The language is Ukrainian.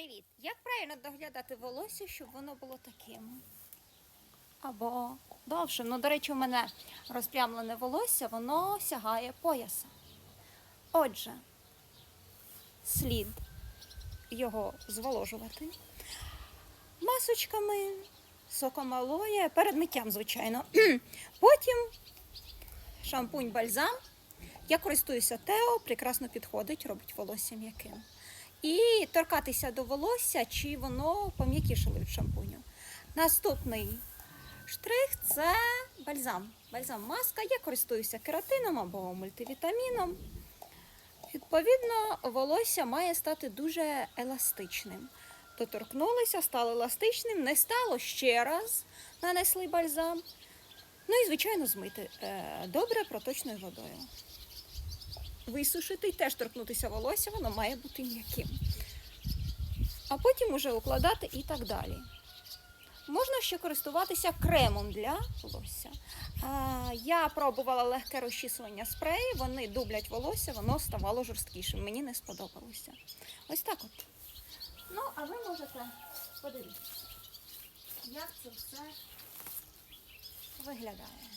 Привіт! Як правильно доглядати волосся, щоб воно було таким? Або довшим. Ну, до речі, у мене розплямлене волосся, воно сягає пояса. Отже, слід його зволожувати масочками, соком алоє, перед миттям, звичайно. Потім шампунь бальзам. Я користуюся Тео, прекрасно підходить, робить волосся м'яким. І торкатися до волосся, чи воно пом'якішало від шампуню. Наступний штрих це бальзам. Бальзам маска. Я користуюся кератином або мультивітаміном. Відповідно, волосся має стати дуже еластичним. Доторкнулися, стало еластичним, не стало ще раз, нанесли бальзам. Ну і, звичайно, змити е, добре проточною водою. Висушити і теж торкнутися волосся, воно має бути м'яким. А потім уже укладати і так далі. Можна ще користуватися кремом для волосся. А, я пробувала легке розчісування спреї, вони дублять волосся, воно ставало жорсткішим. Мені не сподобалося. Ось так от. Ну, а ви можете подивитися, як це все виглядає.